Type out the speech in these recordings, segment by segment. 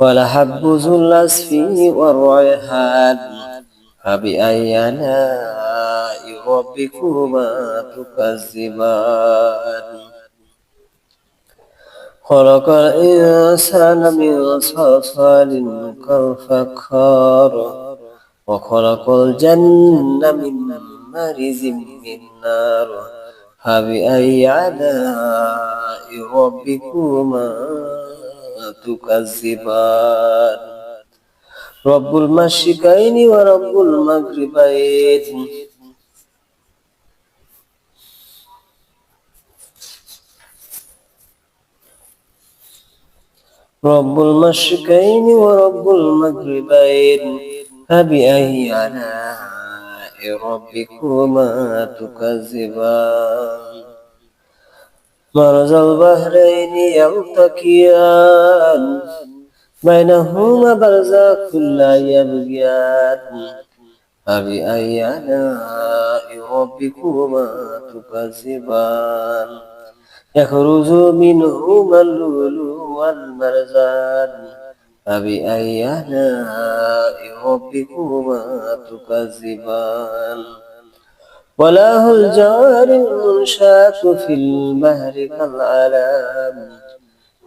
ولحب ذو الأسف والريحان. فبأي آلاء ربكما تكذبان. خلق الإنسان من صلصال كالفخار وخلق الجنة من مارز من نار. فبأي آلاء ربكما تكذبان رب المشرقين ورب المغربين. رب المشرقين ورب المغربين. فبأي آلاء ربكما تكذبان. مرز البحرين يلتقيان بينهما برزخ لا يبغيان فبأي آلاء ربكما تكذبان يخرج منهما اللؤلؤ والمرجان فبأي آلاء ربكما تكذبان وله الجار المنشات في البحر كالعلام.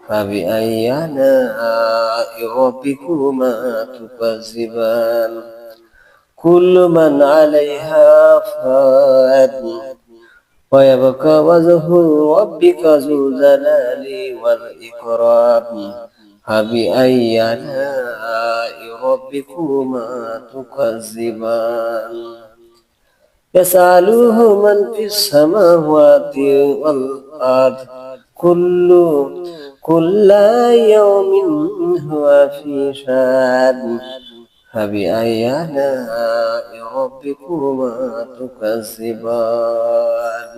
فبأي آلاء ربكما تكذبان. كل من عليها فان ويبقى وجه ربك ذو الجلال والإكرام. فبأي آلاء ربكما تكذبان. يسأله من في السماوات والأرض. كل كل يوم هو في شأن. فبأي آلاء ربكما تكذبان.